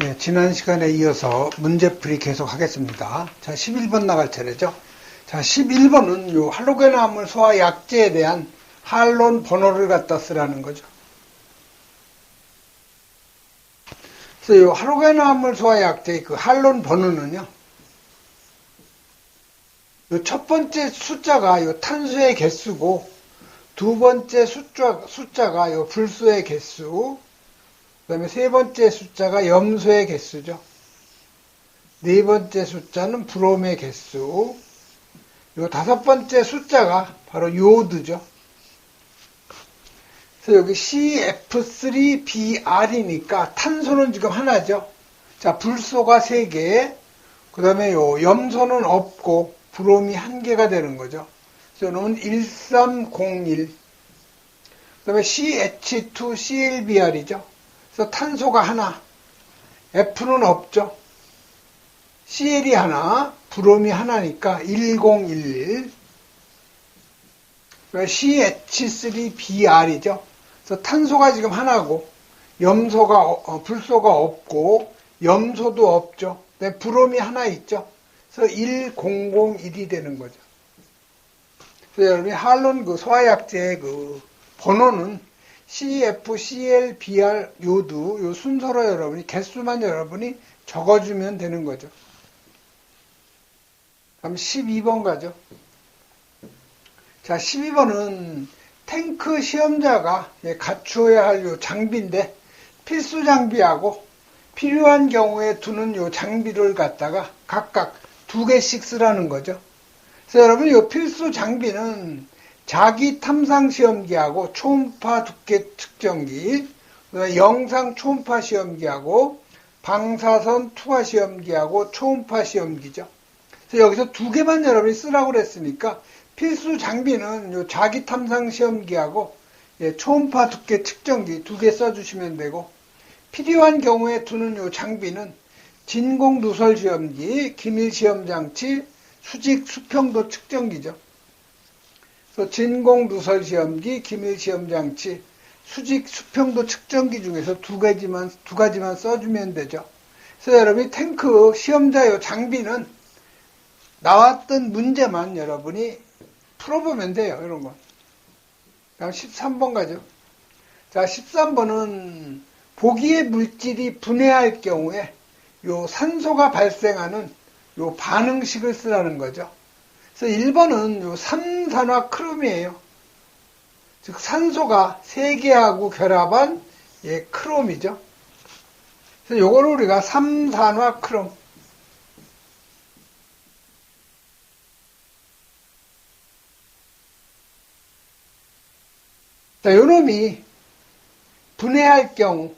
예, 지난 시간에 이어서 문제풀이 계속 하겠습니다. 자, 11번 나갈 차례죠. 자, 11번은 요 할로겐암을 소화 약제에 대한 할론 번호를 갖다 쓰라는 거죠. 그래서 요 할로겐암을 소화 약제의 그 할론 번호는요. 요 첫 번째 숫자가 요 탄수의 개수고 두 번째 숫자, 숫자가 요 불소의 개수, 그 다음에 세 번째 숫자가 염소의 개수죠. 네 번째 숫자는 브롬의 개수. 요 다섯 번째 숫자가 바로 요드죠. 그래서 여기 CF3BR이니까 탄소는 지금 하나죠. 자, 불소가 세 개, 그 다음에 요 염소는 없고 브롬이 한 개가 되는 거죠. 저는 1301. 그 다음에 CH2CLBR이죠. 그래서 탄소가 하나, F는 없죠. CL이 하나, 브롬이 하나니까 1011. CH3BR이죠. 그래서 탄소가 지금 하나고, 염소가, 어, 불소가 없고, 염소도 없죠. 네, 브롬이 하나 있죠. 그래서 1001이 되는 거죠. 그래서 여러분이 할론 그 소화약제의 그 번호는 CF, CL, BR, 요드 요 순서로 여러분이 개수만 여러분이 적어주면 되는 거죠. 그럼 12번 가죠. 자, 12번은 탱크 시험자가 갖추어야 할 요 장비인데 필수 장비하고 필요한 경우에 두는 요 장비를 갖다가 각각 두 개씩 쓰라는 거죠. 그래서 여러분 이 필수 장비는 자기 탐상 시험기하고 초음파 두께 측정기, 영상 초음파 시험기하고 방사선 투하 시험기하고 초음파 시험기죠. 그래서 여기서 두 개만 여러분이 쓰라고 그랬으니까 필수 장비는 요 자기 탐상 시험기하고 예, 초음파 두께 측정기 두 개 써주시면 되고 필요한 경우에 두는 요 장비는 진공 누설 시험기, 기밀 시험 장치, 수직 수평도 측정기죠. 진공 누설 시험기, 기밀 시험 장치, 수직 수평도 측정기 중에서 두 가지만 두 가지만 써주면 되죠. 그래서 여러분이 탱크 시험자요 장비는 나왔던 문제만 여러분이 풀어보면 돼요. 이런 거. 다음 13번 가죠. 자, 13번은 보기의 물질이 분해할 경우에 요 산소가 발생하는 요 반응식을 쓰라는 거죠. 그래서 1번은 요 삼산화 크롬이에요. 즉 산소가 3개하고 결합한 예, 크롬이죠. 그래서 요거를 우리가 삼산화 크롬 자, 요 놈이 분해할 경우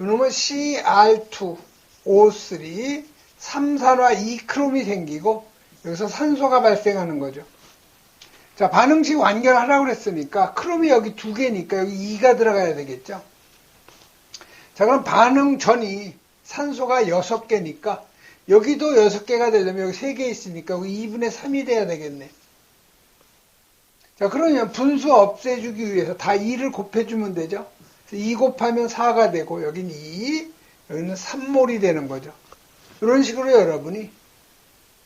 요 놈은 CR2, O3, 3산화 2크롬이 생기고 여기서 산소가 발생하는 거죠. 자, 반응식 완결하라고 그랬으니까 크롬이 여기 두 개니까 여기 2가 들어가야 되겠죠. 자, 그럼 반응 전이 산소가 6개니까 여기도 6개가 되려면 여기 3개 있으니까 여기 2분의 3이 돼야 되겠네. 자, 그러면 분수 없애주기 위해서 다 2를 곱해주면 되죠. 2 곱하면 4가 되고, 여기는 2, 여기는 3몰이 되는 거죠. 이런 식으로 여러분이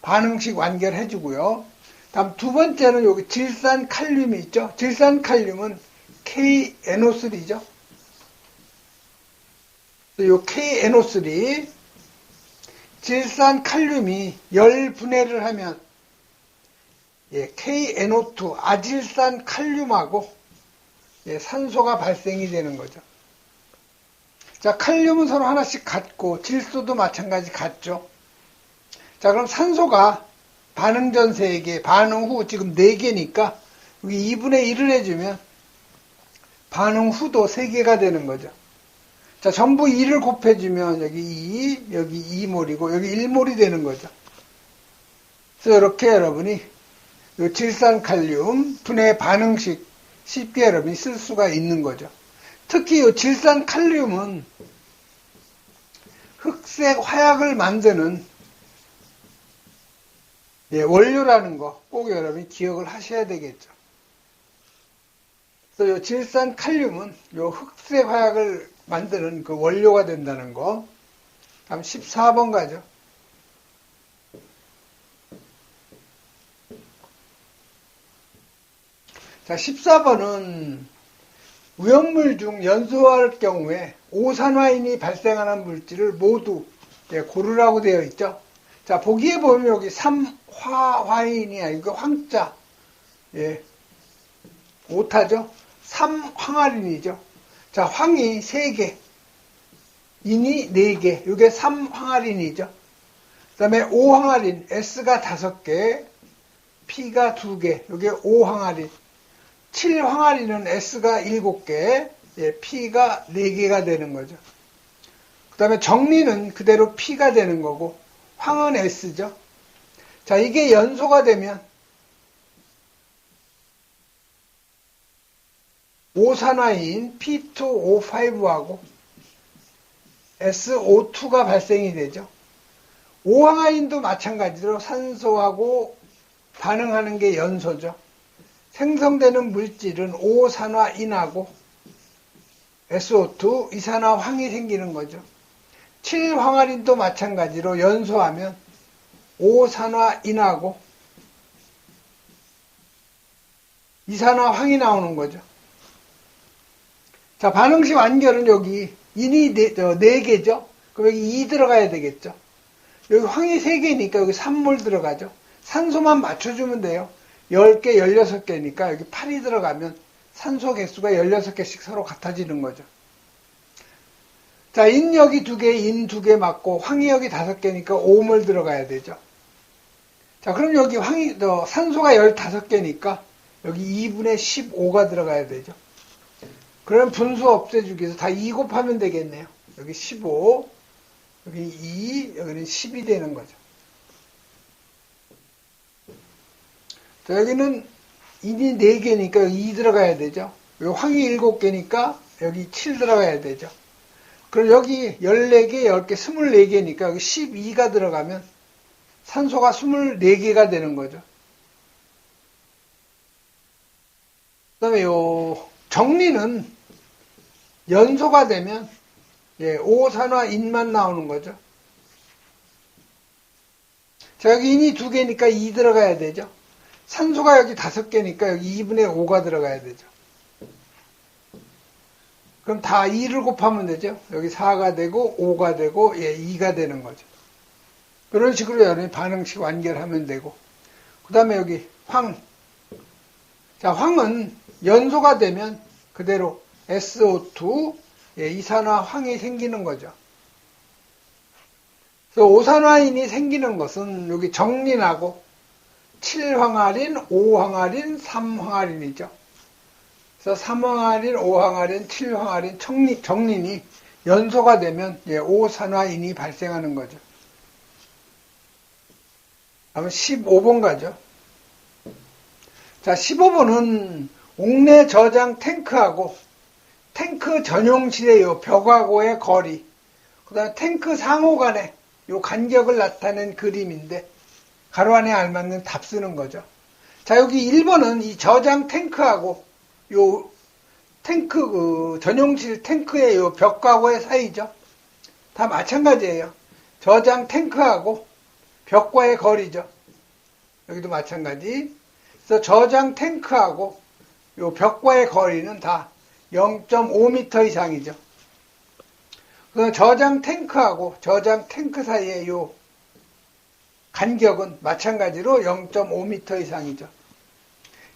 반응식 완결해 주고요. 다음 두 번째는 여기 질산 칼륨이 있죠. 질산 칼륨은 KNO3죠. 이 KNO3 질산 칼륨이 열 분해를 하면 예, KNO2 아질산 칼륨하고 예, 산소가 발생이 되는 거죠. 자, 칼륨은 서로 하나씩 같고 질소도 마찬가지 같죠. 자, 그럼 산소가 반응 전 3개, 반응 후 지금 4개니까 여기 2분의 1을 해주면 반응 후도 3개가 되는 거죠. 자, 전부 2를 곱해주면 여기 2, 여기 2몰이고 여기 1몰이 되는 거죠. 그래서 이렇게 여러분이 질산칼륨 분해 반응식 쉽게 여러분이 쓸 수가 있는 거죠. 특히 이 질산칼륨은 흑색 화약을 만드는 예, 원료라는 거 꼭 여러분이 기억을 하셔야 되겠죠. 그래서 이 질산 칼륨은 이 흑색 화약을 만드는 그 원료가 된다는 거. 다음 14번 가죠. 자, 14번은 우연물 중 연소할 경우에 오산화인이 발생하는 물질을 모두 예, 고르라고 되어 있죠. 자, 보기에 보면 여기 삼화화인이 아니고 황자, 예, 오타죠. 삼황화린이죠. 자, 황이 3개, 인이 4개, 이게 삼황화린이죠. 그 다음에 오항화린, S가 5개, P가 2개, 이게 오항화린. 7항아리는 S가 7개, 예, P가 4개가 되는 거죠. 그 다음에 정리는 그대로 P가 되는 거고, 황은 S죠. 자, 이게 연소가 되면, 오산화인 P2O5하고 SO2가 발생이 되죠. 오항아인도 마찬가지로 산소하고 반응하는 게 연소죠. 생성되는 물질은 오산화인하고 SO2, 이산화황이 생기는 거죠. 7황화린도 마찬가지로 연소하면 오산화 인하고 이산화 황이 나오는 거죠. 자, 반응식 완결은 여기 인이 네, 네 개죠. 그럼 여기 2 들어가야 되겠죠. 여기 황이 3개니까 여기 3몰 들어가죠. 산소만 맞춰주면 돼요. 10개, 16개니까 여기 8이 들어가면 산소 개수가 16개씩 서로 같아지는 거죠. 자, 인 여기 2개, 인 2개 맞고 황이 여기 5개니까 5몰 들어가야 되죠. 자, 그럼 여기 황이, 어, 산소가 15개니까 여기 2분의 15가 들어가야 되죠. 그럼 분수 없애주기 위해서 다 2 곱하면 되겠네요. 여기 15, 여기 2, 여기는 10이 되는 거죠. 자, 여기는 인이 4개니까 여기 2 들어가야 되죠. 여기 황이 7개니까 여기 7 들어가야 되죠. 그럼 여기 14개, 10개, 24개니까 여기 12가 들어가면 산소가 24개가 되는 거죠. 그 다음에 요 정리는 연소가 되면 예, 오산화 인만 나오는 거죠. 자, 여기 인이 두 개니까 2 들어가야 되죠. 산소가 여기 다섯 개니까 여기 2분의 5가 들어가야 되죠. 그럼 다 2를 곱하면 되죠. 여기 4가 되고 5가 되고 예, 2가 되는 거죠. 그런 식으로 여러분이 반응식 완결하면 되고 그 다음에 여기 황. 자, 황은 연소가 되면 그대로 SO2 예, 이산화 황이 생기는 거죠. 그래서 오산화인이 생기는 것은 여기 정린하고 7황화린, 5황화린, 3황화린이죠. 그래서 3황화린, 5황화린, 7황화린, 정린, 정린이 연소가 되면 예, 오산화인이 발생하는 거죠. 다음 15번 가죠. 자, 15번은 옥내 저장 탱크하고 탱크 전용실의 요 벽하고의 거리, 그 다음에 탱크 상호 간의 요 간격을 나타낸 그림인데, 가로 안에 알맞는 답 쓰는 거죠. 자, 여기 1번은 이 저장 탱크하고 요 탱크, 그 전용실 탱크의 요 벽과고의 사이죠. 다 마찬가지예요. 저장 탱크하고 벽과의 거리죠. 여기도 마찬가지. 그래서 저장 탱크하고 요 벽과의 거리는 다 0.5m 이상이죠. 그 저장 탱크하고 저장 탱크 사이의 요 간격은 마찬가지로 0.5m 이상이죠.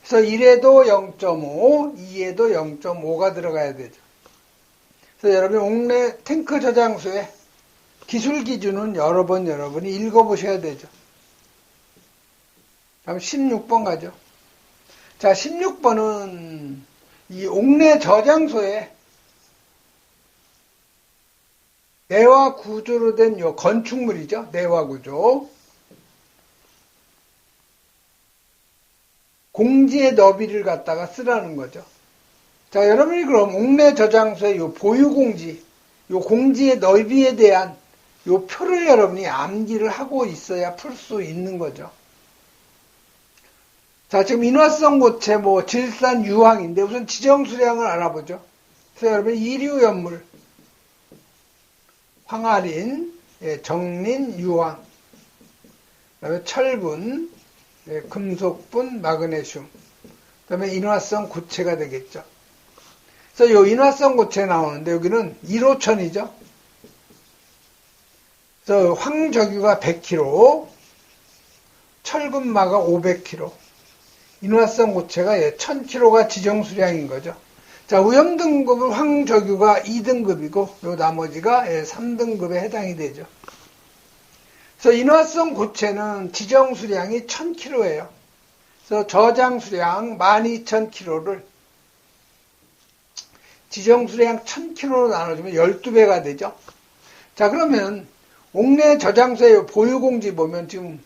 그래서 1에도 0.5, 2에도 0.5가 들어가야 되죠. 그래서 여러분 옥내 탱크 저장소의 기술 기준은 여러 번 여러분이 읽어보셔야 되죠. 다음 16번 가죠. 자, 16번은 이 옥내 저장소에 내화 구조로 된 요 건축물이죠. 내화 구조. 공지의 너비를 갖다가 쓰라는 거죠. 자, 여러분이 그럼 옥내 저장소의 요 보유 공지, 요 공지의 너비에 대한 요 표를 여러분이 암기를 하고 있어야 풀 수 있는 거죠. 자, 지금 인화성 고체, 뭐, 질산 유황인데 우선 지정 수량을 알아보죠. 그래서 여러분, 이류 연물, 황아린, 예, 정린, 유황, 그 다음에 철분, 예, 금속분, 마그네슘, 그다음에 인화성 고체가 되겠죠. 그래서 요 인화성 고체 나오는데 여기는 1호천이죠. 그래서 황저규가 100kg, 철분마가 500kg, 인화성 1000kg가 예, 지정수량인 거죠. 자, 위험 등급은 황저규가 2등급이고, 요 나머지가 3등급에 예, 해당이 되죠. 그래서 인화성 고체는 지정 수량이 1000kg예요. 그래서 저장 수량 12,000kg를 지정 수량 1000kg로 나눠주면 12배가 되죠. 자, 그러면 옥내 저장소의 보유공지 보면 지금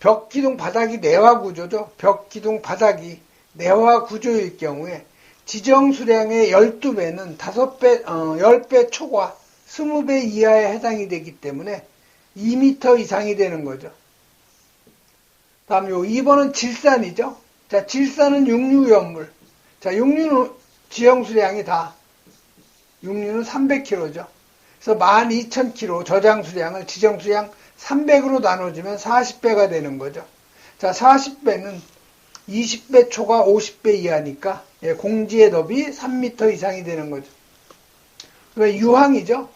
벽 기둥 바닥이 내화 구조죠. 벽 기둥 바닥이 내화 구조일 경우에 지정 수량의 12배는 5배, 어, 10배 초과 20배 이하에 해당이 되기 때문에 2m 이상이 되는 거죠. 다음 요 2번은 질산이죠. 자, 질산은 육류연물. 자, 육류는 지형 수량이 다 육류는 300kg죠. 그래서 12,000kg 저장 수량을 지정 수량 300으로 나눠주면 40배가 되는 거죠. 자, 40배는 20배 초과 50배 이하니까 예, 공지의 너비 3m 이상이 되는 거죠. 그 유황이죠.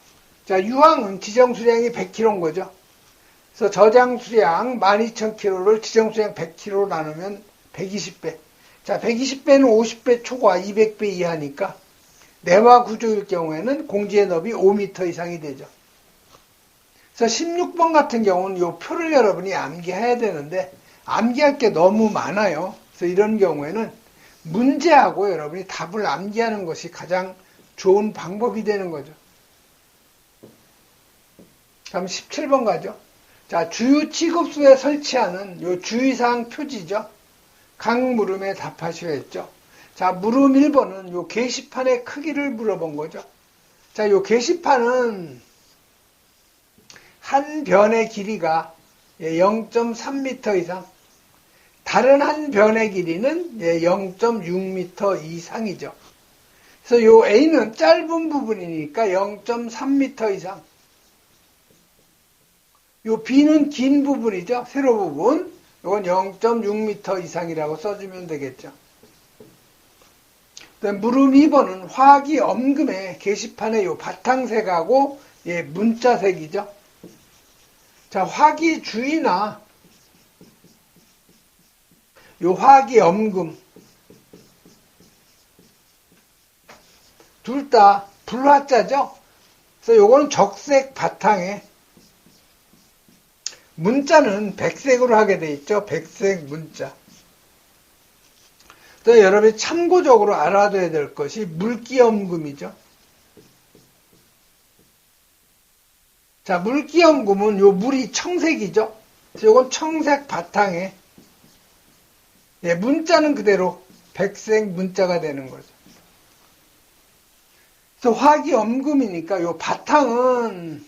자, 유황은 지정 수량이 100kg인 거죠. 그래서 저장 수량 12,000kg를 지정 수량 100kg로 나누면 120배. 자, 120배는 50배 초과 200배 이하니까 내화 구조일 경우에는 공지의 너비 5m 이상이 되죠. 그래서 16번 같은 경우는 이 표를 여러분이 암기해야 되는데 암기할 게 너무 많아요. 그래서 이런 경우에는 문제하고 여러분이 답을 암기하는 것이 가장 좋은 방법이 되는 거죠. 다음 17번 가죠. 자, 주유 취급소에 설치하는 요 주의사항 표지죠. 각 물음에 답하셔야 했죠. 자, 물음 1번은 요 게시판의 크기를 물어본 거죠. 자, 요 게시판은 한 변의 길이가 0.3m 이상, 다른 한 변의 길이는 0.6m 이상이죠. 그래서 요 A는 짧은 부분이니까 0.3m 이상, 요 B는 긴 부분이죠. 세로 부분. 이건 0.6m 이상이라고 써주면 되겠죠. 물음 2번은 화기 엄금의 게시판의 요 바탕색하고 예, 문자색이죠. 자, 화기 주의나 요 화기 엄금 둘 다 불화자죠. 그래서 요거는 적색 바탕에 문자는 백색으로 하게 돼 있죠. 백색 문자. 또 여러분이 참고적으로 알아둬야 될 것이 물기염금이죠. 자, 물기염금은 요 물이 청색이죠. 요건 청색 바탕에 예, 문자는 그대로 백색 문자가 되는 거죠. 그래서 화기염금이니까 요 바탕은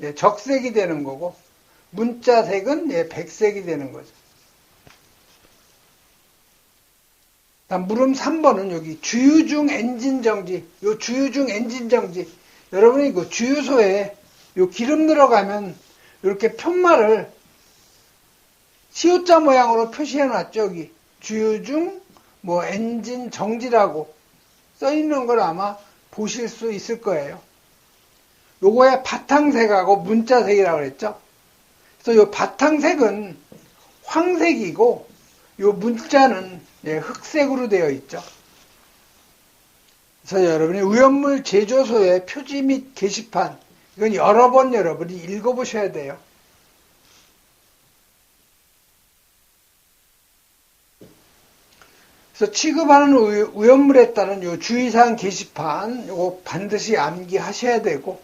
예, 적색이 되는 거고 문자색은 예, 백색이 되는 거죠. 물음 3번은 여기 주유 중 엔진 정지. 요 주유 중 엔진 정지. 여러분이 그 주유소에 요 기름 들어가면 이렇게 편말을 시옷자 모양으로 표시해 놨죠. 여기 주유 중 뭐 엔진 정지라고 써 있는 걸 아마 보실 수 있을 거예요. 요거의 바탕색하고 문자색이라고 그랬죠. 그래서 이 바탕색은 황색이고 이 문자는 예, 흑색으로 되어 있죠. 그래서 여러분이 우연물 제조소의 표지 및 게시판 이건 여러 번 여러분이 읽어보셔야 돼요. 그래서 취급하는 우연물에 따른 요 주의사항 게시판 이거 반드시 암기하셔야 되고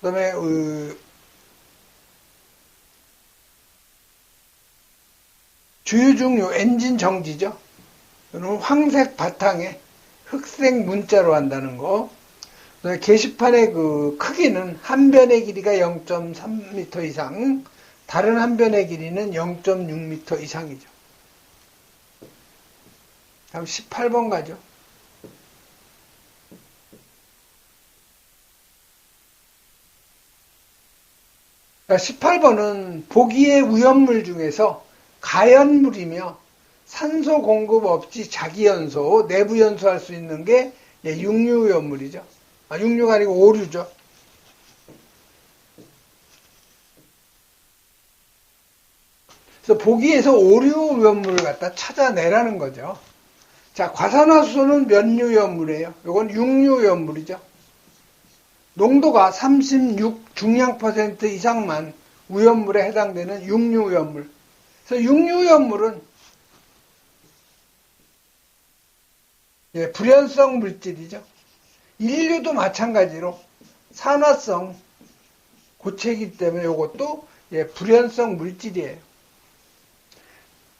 그다음에 주유중요 엔진 정지죠. 이는 황색 바탕에 흑색 문자로 한다는 거. 게시판의 그 크기는 한 변의 길이가 0.3m 이상, 다른 한 변의 길이는 0.6m 이상이죠. 다음 18번 가죠. 18번은 보기의 위험물 중에서 가연물이며 산소 공급 없이 자기 연소, 내부 연소할 수 있는 게 예, 육류위험물이죠. 아, 육류가 아니고 오류죠. 그래서 보기에서 오류 위험물을 갖다 찾아내라는 거죠. 자, 과산화수소는 몇 유연물이에요? 이건 6유연물이죠. 농도가 36 중량 퍼센트 이상만 우연물에 해당되는 6유연물. 그래서 6유연물은 예, 불연성 물질이죠. 인류도 마찬가지로 산화성 고체이기 때문에 이것도 예, 불연성 물질이에요.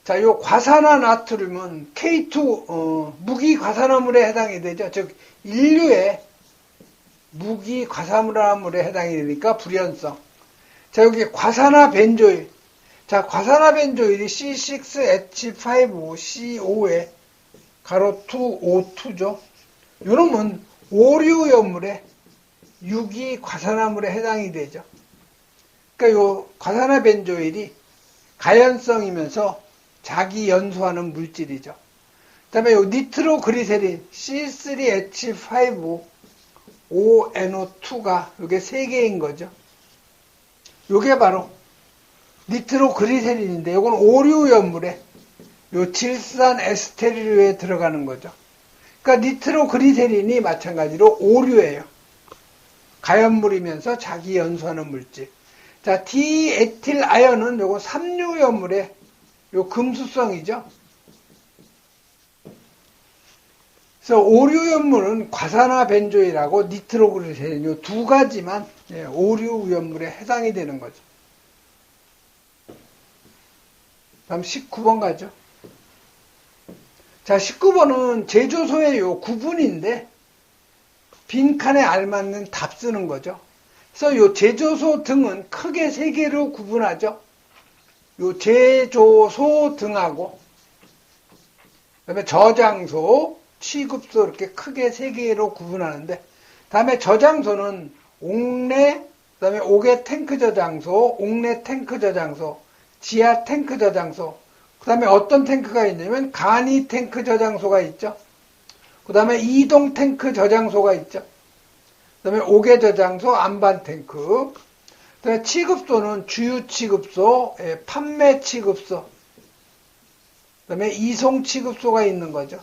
자, 요 과산화 나트륨은 K2 어, 무기 과산화물에 해당이 되죠. 즉 인류의 무기 과산화물에 해당이 되니까 불연성. 자, 여기 과산화 벤조일. 자, 과산화 벤조일이 C6H5CO에 가로 2, O2죠. 요놈은 오류연물에 유기 과산화물에 해당이 되죠. 그러니까 요 과산화 벤조일이 가연성이면서 자기 연소하는 물질이죠. 그 다음에 요 니트로그리세린 C3H5ONO2가 이게 세 개인 거죠. 요게 바로 니트로 그리세린인데 요건 오류 연물에 요 질산 에스테르에 들어가는 거죠. 그러니까 니트로 그리세린이 마찬가지로 오류예요. 가연물이면서 자기 연소하는 물질. 자, 디에틸 아연은 요거 삼류 연물에 요 금수성이죠. 그래서 오류 연물은 과산화 벤조일하고 니트로그리세린 요두 가지만 예, 오류 연물에 해당이 되는 거죠. 다음 19번 가죠. 자, 19번은 제조소의 요 구분인데 빈칸에 알맞는 답 쓰는 거죠. 그래서 요 제조소 등은 크게 세 개로 구분하죠. 요 제조소 등하고 그다음에 저장소, 취급소 이렇게 크게 세 개로 구분하는데 다음에 저장소는 옥내 그다음에 옥외 탱크 저장소, 옥내 탱크 저장소, 지하 탱크 저장소 그 다음에 어떤 탱크가 있냐면 간이 탱크 저장소가 있죠. 그 다음에 이동 탱크 저장소가 있죠. 그 다음에 옥외 저장소, 안반 탱크 그 다음에 취급소는 주유 취급소, 예, 판매 취급소, 그 다음에 이송 취급소가 있는 거죠.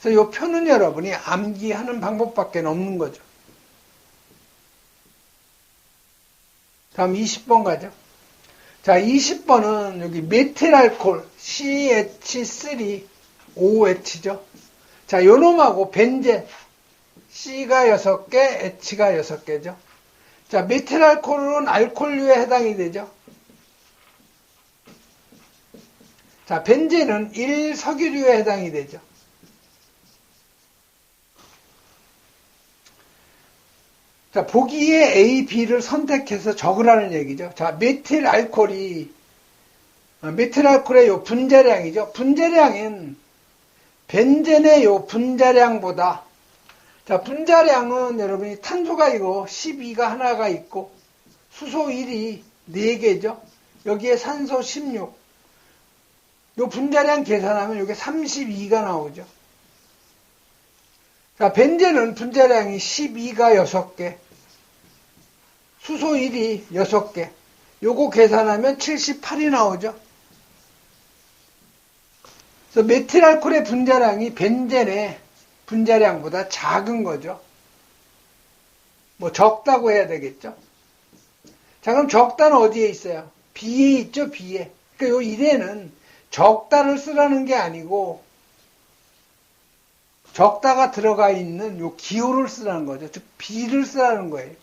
그래서 이 표는 여러분이 암기하는 방법밖에 없는 거죠. 다음 20번 가죠. 자, 20번은 여기 메틸알콜 CH3OH죠. 자, 요놈하고 벤젠 C가 6개, H가 6개죠. 자, 메틸알코올은 알코올류에 해당이 되죠. 자, 벤젠은 1석유류에 해당이 되죠. 자, 보기에 A, B를 선택해서 적으라는 얘기죠. 자, 메틸 알코올이 어, 메틸 알코올의 요 분자량이죠. 분자량은 벤젠의 요 분자량보다 자, 분자량은 여러분이 탄소가 이거 12가 하나가 있고 수소 1이 4개죠. 여기에 산소 16. 요 분자량 계산하면 이게 32가 나오죠. 자, 벤젠은 분자량이 12가 6개, 수소 1이 6개. 요거 계산하면 78이 나오죠. 그래서 메틸알콜의 분자량이 벤젠의 분자량보다 작은 거죠. 뭐 적다고 해야 되겠죠. 자 그럼 적다는 어디에 있어요? B에 있죠, B에. 그러니까 요 1에는 적다를 쓰라는 게 아니고 적다가 들어가 있는 요 기호를 쓰라는 거죠. 즉 B를 쓰라는 거예요.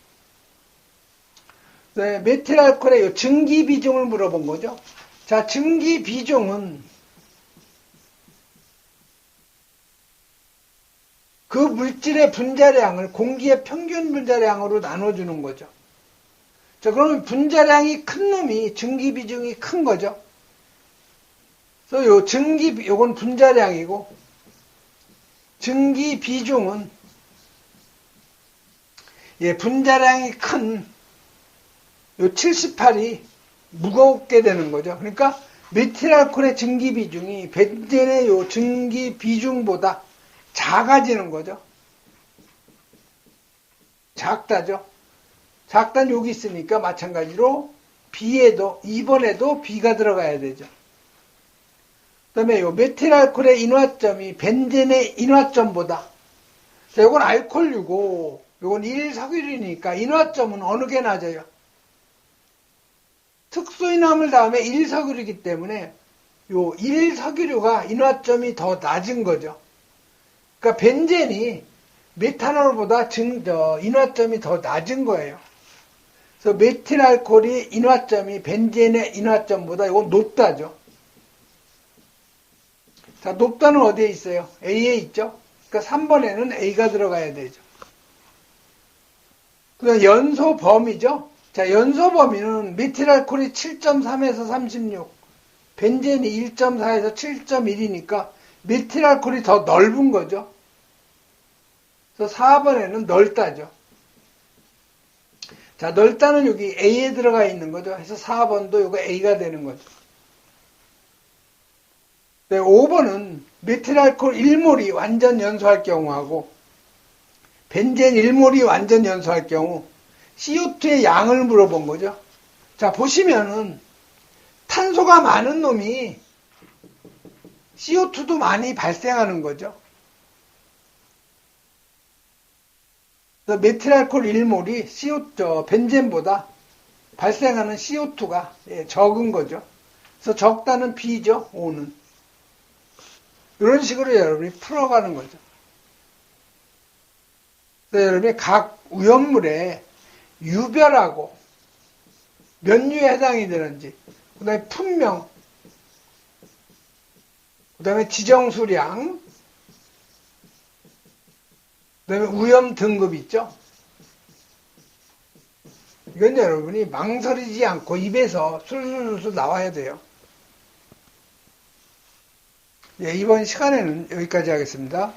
네, 메틸 알코올의 요 증기 비중을 물어본 거죠. 자, 증기 비중은 그 물질의 분자량을 공기의 평균 분자량으로 나눠주는 거죠. 자, 그러면 분자량이 큰 놈이 증기 비중이 큰 거죠. 그래서 요 증기, 요건 분자량이고, 증기 비중은, 예, 분자량이 큰 요 78이 무겁게 되는 거죠. 그러니까 메틸알코올의 증기 비중이 벤젠의 요 증기 비중보다 작아지는 거죠. 작다죠. 작단 여기 있으니까 마찬가지로 B에도 2번에도 B가 들어가야 되죠. 그 다음에 요 메틸알코올의 인화점이 벤젠의 인화점보다 자, 요건 알코올류고 요건 1석유리니까 인화점은 어느 게 낮아요? 특수인화물 다음에 1석유리기 때문에 요 1석유류가 인화점이 더 낮은 거죠. 그러니까 벤젠이 메탄올보다 증, 저, 인화점이 더 낮은 거예요. 그래서 메틸알코올이 인화점이 벤젠의 인화점보다 이건 높다죠. 자, 높다는 어디에 있어요? A에 있죠? 그러니까 3번에는 A가 들어가야 되죠. 그다음 연소 범위죠. 자, 연소 범위는 메틸알코올이 7.3에서 36, 벤젠이 1.4에서 7.1이니까 메틸알코올이 더 넓은 거죠. 그래서 4번에는 넓다죠. 자, 넓다는 여기 A에 들어가 있는 거죠. 그래서 4번도 이거 A가 되는 거죠. 네, 5번은 메틸알코올 1몰이 완전 연소할 경우하고 벤젠 1몰이 완전 연소할 경우 CO2의 양을 물어본 거죠. 자, 보시면은 탄소가 많은 놈이 CO2도 많이 발생하는 거죠. 메틸알코올 1몰이 CO, 저, 벤젠보다 발생하는 CO2가 예, 적은 거죠. 그래서 적다는 B죠, O는. 이런 식으로 여러분이 풀어가는 거죠. 그래서 여러분이 각 우연물에 유별하고 몇 유에 해당이 되는지, 그 다음에 품명, 그 다음에 지정수량, 그 다음에 우염 등급 있죠? 이건 여러분이 망설이지 않고 입에서 술술술 나와야 돼요. 예, 이번 시간에는 여기까지 하겠습니다.